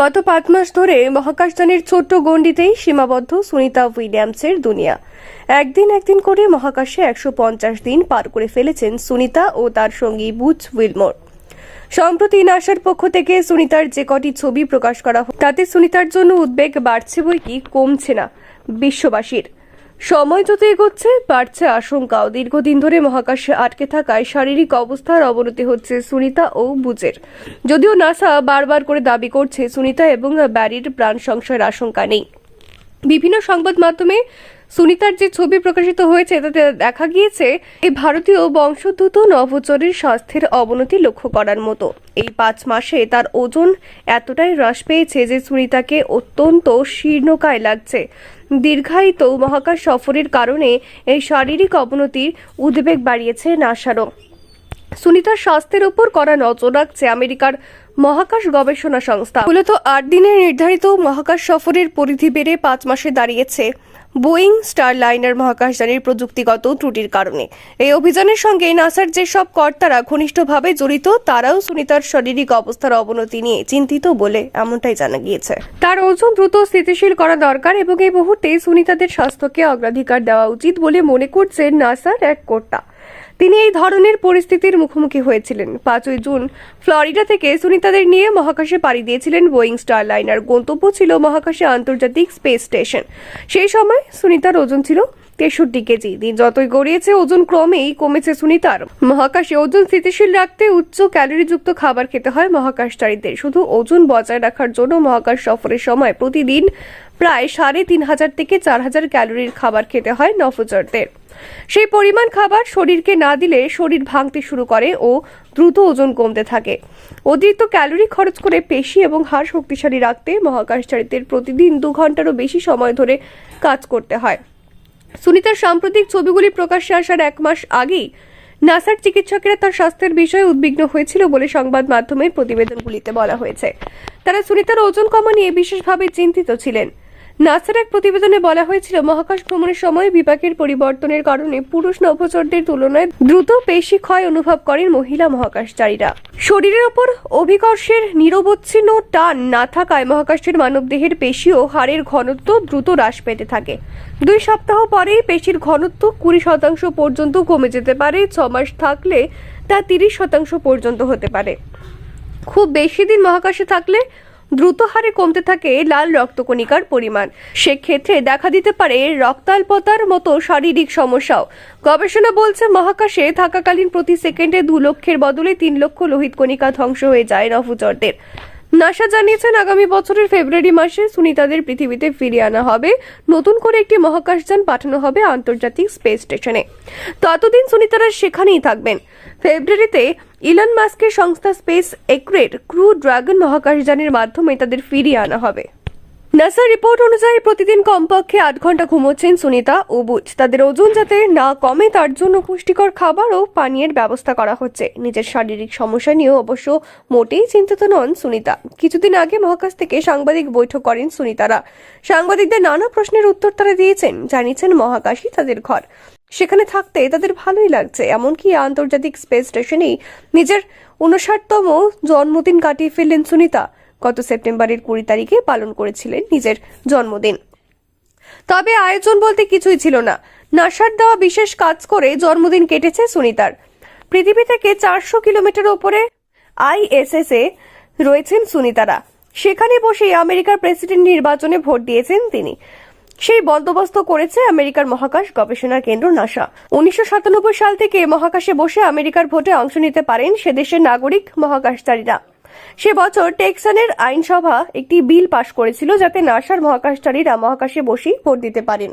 গত পাঁচ মাস ধরে মহাকাশযানের ছোট্ট গণ্ডিতেই সীমাবদ্ধ সুনিতা উইলিয়ামসের দুনিয়া। একদিন একদিন করে মহাকাশে একশো পঞ্চাশ দিন পার করে ফেলেছেন সুনিতা ও তার সঙ্গী বুচ উইলমোর। সম্প্রতি নাসার পক্ষ থেকে সুনিতার যে কটি ছবি প্রকাশ করা হয় তাতে সুনিতার জন্য উদ্বেগ বাড়ছে বই কি কমছে না। বিশ্ববাসীর সময় যত এগোচ্ছে, বাড়ছে আশঙ্কাও। দীর্ঘদিন ধরে মহাকাশে আটকে থাকায় শারীরিক অবস্থার অবনতি হচ্ছে সুনিতা ও বুজের। যদিও নাসা বারবার করে দাবি করছে, সুনিতা এবং ব্যারির প্রাণ সংশয়ের আশঙ্কা নেই। বিভিন্ন সংবাদ মাধ্যমে সুনিতার যে ছবি প্রকাশিত হয়েছে, তাতে দেখা গিয়েছে এই ভারতীয় বংশোদ্ভূত নভোচরের স্বাস্থ্যের অবনতি লক্ষ্য করার মতো। এই পাঁচ মাসে তার ওজন এতটাই হ্রাস পেয়েছে যে সুনিতাকে অত্যন্ত শীর্ণকায় লাগছে। দীর্ঘায়িত মহাকাশ সফরের কারণে এই শারীরিক অবনতির উদ্বেগ বাড়িয়েছে নাসারও। সুনিতার স্বাস্থ্যের উপর করা নজর রাখছে আমেরিকার মহাকাশ গবেষণা সংস্থা। মূলত আট দিনের নির্ধারিত মহাকাশ সফরের পরিধি বেড়ে পাঁচ মাসে দাঁড়িয়েছে। বোয়িং স্টার স্টারলাইনার মহাকাশযানের প্রযুক্তিগত ত্রুটির কারণে। এই অভিযানের সঙ্গে নাসার যেসব কর্তারা ঘনিষ্ঠভাবে জড়িত, তারাও সুনিতার শারীরিক অবস্থার অবনতি নিয়ে চিন্তিত বলে এমনটাই জানা গিয়েছে। তার ওজন দ্রুত স্থিতিশীল করা দরকার এবং এই মুহূর্তে সুনিতাদের স্বাস্থ্যকে অগ্রাধিকার দেওয়া উচিত বলে মনে করছে নাসার এক কর্তা। তিনি এই ধরনের পরিস্থিতির মুখোমুখি হয়েছিলেন। পাঁচই জুন ফ্লোরিডা থেকে সুনিতাদের নিয়ে মহাকাশে পাড়ি দিয়েছিলেন বোয়িং স্টার লাইনার গন্তব্য ছিল মহাকাশে আন্তর্জাতিক স্পেস স্টেশন। সেই সময় সুনিতার ওজন ছিল তেষট্টি কেজি। দিন যতই গড়িয়েছে, ওজন ক্রমেই কমেছে সুনিতার। মহাকাশে ওজন স্থিতিশীল রাখতে উচ্চ ক্যালোরিযুক্ত খাবার খেতে হয় মহাকাশচারীদের। শুধু ওজন বজায় রাখার জন্য মহাকাশ সফরের সময় প্রতিদিন প্রায় সাড়ে তিন হাজার থেকে চার হাজার ক্যালোরির খাবার খেতে হয় নভোচারদের সেই পরিমাণ খাবার শরীরকে না দিলে শরীর ভাঙতে শুরু করে ও দ্রুত ওজন কমতে থাকে। অতিরিক্ত ক্যালোরি খরচ করে পেশি এবং হাড় শক্তিশালী রাখতে মহাকাশচারীদের প্রতিদিন দু ঘন্টারও বেশি সময় ধরে কাজ করতে হয়। সুনিতার সাম্প্রতিক ছবিগুলি প্রকাশ্যে আসার এক মাস আগেই নাসার চিকিৎসকেরা তার স্বাস্থ্যের বিষয়ে উদ্বিগ্ন হয়েছিল বলে সংবাদ মাধ্যমের প্রতিবেদনগুলিতে বলা হয়েছে। তারা সুনিতার ওজন কমা নিয়ে বিশেষভাবে চিন্তিত ছিলেন। নাসার এক প্রতিবেদনে বলা হয়েছিল, মহাকাশ ভ্রমণের সময় বিপাকের পরিবর্তনের কারণে পুরুষ নভোচরদের তুলনায় দ্রুত পেশি ক্ষয় অনুভব করেন মহিলা মহাকাশচারীরা। শরীরের ওপর অভিকর্ষের নিরবচ্ছিন্ন টান না থাকায় মহাকাশের মানবদেহের পেশি ও হাড়ের ঘনত্ব দ্রুত হ্রাস পেতে থাকে। দুই সপ্তাহ পরেই পেশির ঘনত্ব কুড়ি শতাংশ পর্যন্ত কমে যেতে পারে, ছ মাস থাকলে তা তিরিশ শতাংশ পর্যন্ত হতে পারে। খুব বেশি দিন মহাকাশে থাকলে দ্রুত হারে কমতে থাকে লাল রক্তকণিকার পরিমাণ। সেক্ষেত্রে দেখা দিতে পারে রক্তাল্পতার মতো শারীরিক সমস্যাও। গবেষণা বলছে, মহাকাশে থাকাকালীন প্রতি সেকেন্ডে দু লক্ষের বদলে তিন লক্ষ লোহিত কণিকা ধ্বংস হয়ে যায় নভোচরদের নাসা জানিয়েছেন, আগামী বছরের ফেব্রুয়ারি মাসে সুনিতাদের পৃথিবীতে ফিরিয়ে আনা হবে। নতুন করে একটি মহাকাশযান পাঠানো হবে আন্তর্জাতিক স্পেস স্টেশনে। ততদিন সুনিতারা সেখানেই থাকবেন। ফেব্রুয়ারিতে ইলন মাস্কের সংস্থা স্পেস এক্রের ক্রু ড্রাগন মহাকাশযানের মাধ্যমে তাদের ফিরিয়ে আনা হবে। নাসার রিপোর্ট অনুযায়ী প্রতিদিন কমপক্ষে আট ঘণ্টা ঘুমোচ্ছেন সুনিতা ও বুচ তাদের ওজন যাতে না কমে, তার জন্য পুষ্টিকর খাবার ও পানীয়ের ব্যবস্থা করা হচ্ছে। নিজের শারীরিক সমস্যা নিয়েও অবশ্য মোটেই চিন্তিত নন সুনিতা। কিছুদিন আগে মহাকাশ থেকে সাংবাদিক বৈঠক করেন সুনিতারা। সাংবাদিকদের নানা প্রশ্নের উত্তর তারা দিয়েছেন, জানিয়েছেন মহাকাশই তাদের ঘর। সেখানে থাকতে তাদের ভালোই লাগছে, এমনকি আন্তর্জাতিক স্পেস স্টেশনেই নিজের উনষাটতম জন্মদিন কাটিয়ে ফেললেন সুনিতা। গত সেপ্টেম্বরের কুড়ি তারিখে পালন করেছিলেন নিজের জন্মদিন। তবে আয়োজন বলতে কিছুই ছিল না। নাসার দেওয়া বিশেষ কাজ করে জন্মদিন কেটেছে সুনিতার। পৃথিবী থেকে চারশো কিলোমিটার ওপরে আইএসএস এ রয়েছেন সুনিতারা। সেখানে বসেই আমেরিকার প্রেসিডেন্ট নির্বাচনে ভোট দিয়েছেন তিনি। সেই বন্দোবস্ত করেছে আমেরিকার মহাকাশ গবেষণা কেন্দ্র নাসা। উনিশশো সাতানব্বই সাল থেকে মহাকাশে বসে আমেরিকার ভোটে অংশ নিতে পারেন সে দেশের নাগরিক মহাকাশচারীরা। সে বছর টেক্সানের আইনসভা একটি বিল পাশ করেছিল যাতে নাসার মহাকাশচারীরা মহাকাশে বসেই ভোট দিতে পারেন।